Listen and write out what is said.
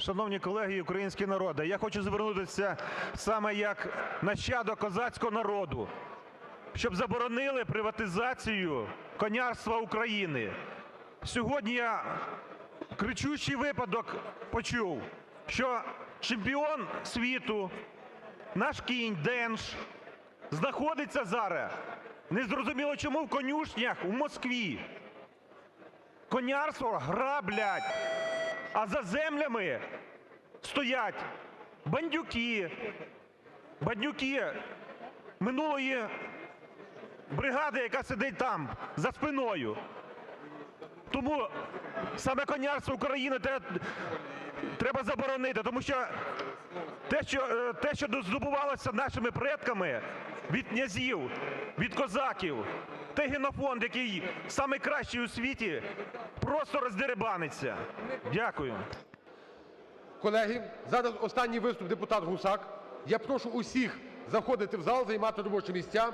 Шановні колеги і український народе, я хочу звернутися саме як нащадок козацького народу, щоб заборонили приватизацію конярства України. Сьогодні я кричущий випадок почув, що чемпіон світу, наш кінь Денш, знаходиться зараз незрозуміло чому в конюшнях в Москві. Конярство граблять, а за землями стоять бандюки, бандюки минулої бригади, яка сидить там за спиною. Тому саме конярство України треба заборонити, тому що те, що, е, те, що здобувалося нашими предками від князів, від козаків, той генофонд, який найкращий у світі, просто роздерибаниться. Дякую. Колеги, зараз останній виступ депутат Гусак. Я прошу усіх заходити в зал, займати робочі місця.